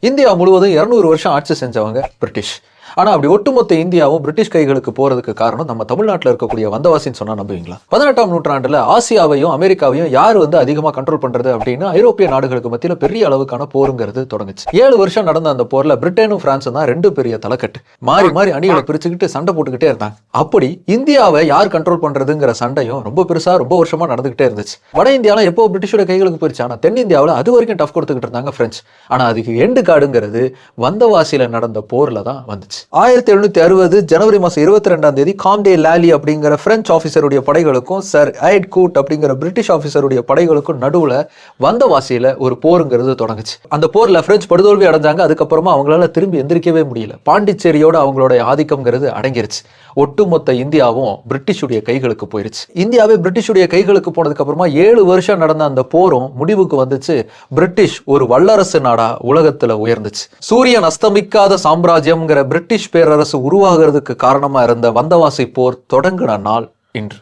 India முழுவதும் இருநூறு வருஷம் ஆட்சி செஞ்சவங்க பிரிட்டிஷ். ஆனா அப்படி ஒட்டுமொத்த இந்தியாவும் பிரிட்டிஷ் கைகளுக்கு போறதுக்கு காரணம் நம்ம தமிழ்நாட்டில் இருக்கக்கூடிய வந்தவாசின்னு சொன்னா நம்புவீங்களா? பதினெட்டாம் நூற்றாண்டுல ஆசியாவையும் அமெரிக்காவையும் யார் வந்து அதிகமா கண்ட்ரோல் பண்றது அப்படின்னு ஐரோப்பிய நாடுகளுக்கு மத்தியில பெரிய அளவுக்கான போருங்கிறது தொடங்குச்சு. ஏழு வருஷம் நடந்த அந்த போர்ல பிரிட்டனும் பிரான்ஸும் தான் ரெண்டு பெரிய தலைக்கட்டு. மாறி மாறி அணிகளை பிரிச்சுக்கிட்டு சண்டை போட்டுக்கிட்டே இருந்தாங்க. அப்படி இந்தியாவை யார் கண்ட்ரோல் பண்றதுங்கிற சண்டையும் ரொம்ப பெருசா ரொம்ப வருஷமா நடந்துகிட்டே இருந்துச்சு. வட இந்தியாவில் எப்போ பிரிட்டிஷோட கைகளுக்கு போயிருச்சு? ஆனால் தென்னிந்தியாவில் அது வரைக்கும் டஃப் கொடுத்துக்கிட்டு இருந்தாங்க ஃப்ரெஞ்ச் ஆனால் அதுக்கு எண்டு காடுங்கிறது வந்தவாசியில நடந்த போர்ல தான் வந்துச்சு. ஆயிரத்தி எழுநூத்தி அறுபது ஜனவரி மாசம் இருபத்தி ரெண்டாம் தேதி காம்டே லாலி அப்படிங்கிற பிரெஞ்சு ஆஃபீஸருடைய படைகளுக்கும் சர் ஐட் கூட் அப்படிங்கிற பிரிட்டிஷ் ஆஃபீஸருடைய படைகளுக்கும் நடுவுல வந்தவாசியில ஒரு போருங்கிறது தொடங்குச்சு. அந்த போர்ல பிரெஞ்சு படுதோல்வி அடைஞ்சாங்க. அதுக்கப்புறமா அவங்களால திரும்பி எந்திரிக்கவே முடியல. பாண்டிச்சேரியோட அவங்களுடைய ஆதிக்கம்ங்கிறது அடங்கிருச்சு. ஒட்டுமொத்த இந்தியாவும் பிரிட்டிஷுடைய கைகளுக்கு போயிருச்சு. இந்தியாவே பிரிட்டிஷுடைய கைகளுக்கு போனதுக்கு அப்புறமா ஏழு வருஷம் நடந்த அந்த போரும் முடிவுக்கு வந்துச்சு. பிரிட்டிஷ் ஒரு வல்லரசு நாடா உலகத்துல உயர்ந்துச்சு. சூரியன் அஸ்தமிக்காத சாம்ராஜ்யம்ங்கிற பிரிட்டிஷ் பிரிட்டிஷ் பேரரசு உருவாகிறதுக்கு காரணமா இருந்த வந்தவாசி போர் தொடங்கின நாள் இன்று.